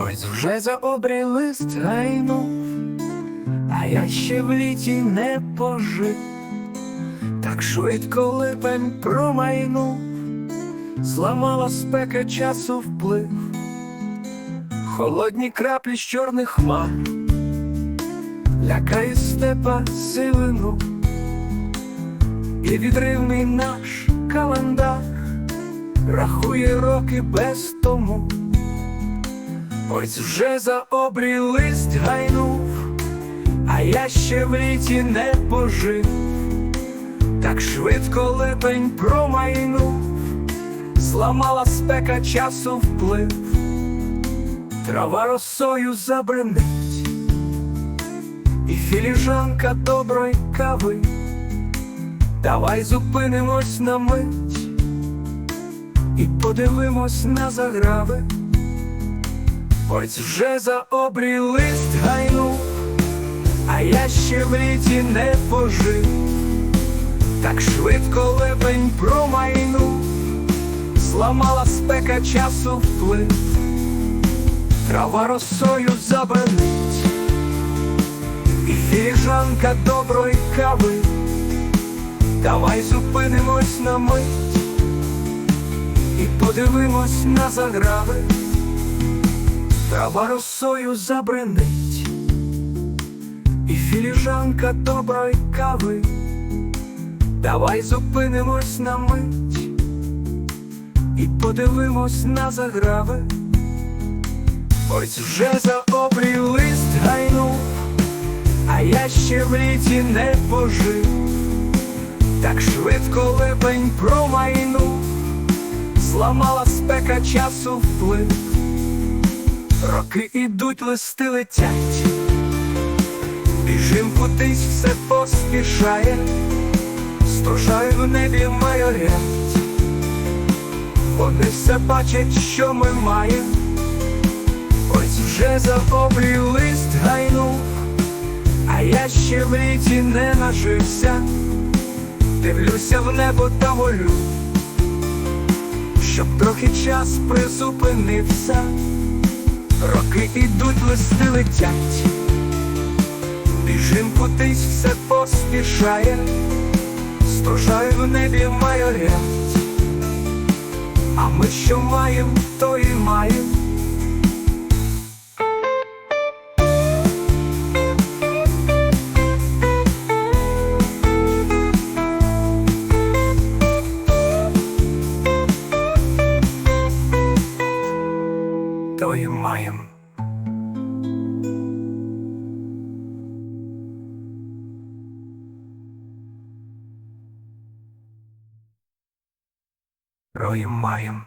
Ось вже за обрій а я ще в літі не пожив, так швидко липень промайнув, зламала спека часу вплив, холодні краплі з чорних хмар, лякає степа сивину, і відривний наш календар рахує роки без тому. Ось вже за обрій лист гайнув, а я ще в літі не пожив, так швидко липень промайнув, зламала спека часу вплив, трава росою забринить, і філіжанка доброї кави, давай зупинимось на мить і подивимось на заграви. Ось вже за обрій лист гайнув, а я ще в літі не пожив, так швидко липень промайнув, зламала спека часу вплив, трава росою забранить, і філіжанка доброї кави, давай зупинимось на мить і подивимось на заграви. Трава росою забринить, і філіжанка доброї кави, давай зупинимось на мить і подивимось на заграви. Ось вже за обрій лист гайнув, а я ще в літі не пожив, так швидко липень промайнув, зламала спека часу вплив. Роки ідуть, листи летять, біжим кудись все поспішає, стожай в небі майорять, вони все бачать, що ми маємо, ось вже за обрій лист гайнув, а я ще в літі не нажився, дивлюся в небо та волю, щоб трохи час призупинився. Роки ідуть, листи летять, біжим кудись все поспішає, Стружаю в небі майорять, а ми що маєм, то і маєм. Маєм. Рої маєм.